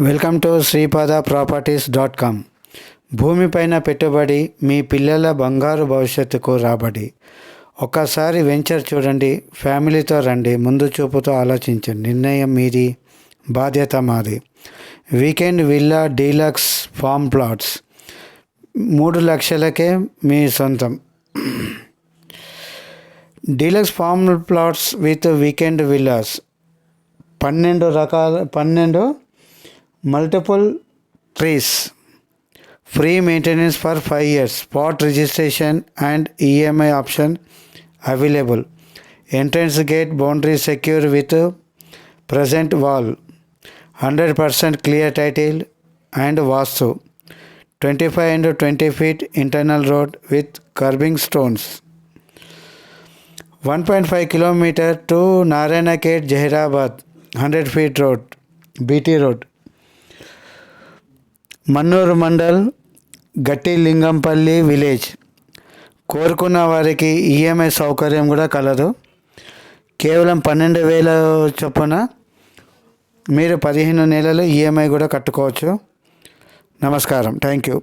Welcome to Sripada properties dot com భూమిపైన పెట్టుబడి మీ పిల్లల బంగారు భవిష్యత్తుకు రాబడి. ఒక్కసారి వెంచర్ చూడండి ఫ్యామిలీతో రండి ముందు చూపుతో ఆలోచించండి. నిర్ణయం మీది బాధ్యత మాది. Weekend villa deluxe farm plots. మూడు లక్షలకే మీ సొంతం. Deluxe farm plots with weekend villas. పన్నెండు రకాల పన్నెండు multiple trays free maintenance for 5 years. Pot registration and emi option available. Entrance gate boundary secure with present wall. 100% clear title and vastu. 25 and 20 feet internal road with curbing stones. 1.5 kilometer to Narayana Gate, Jairabad 100 feet road BT road. Mannur mandal గట్టి Lingampalli village. కోరుకున్న వారికి EMI సౌకర్యం కూడా కలదు. కేవలం పన్నెండు వేల చొప్పున మీరు పదిహేను నెలలు ఈఎంఐ కూడా కట్టుకోవచ్చు. నమస్కారం. Thank you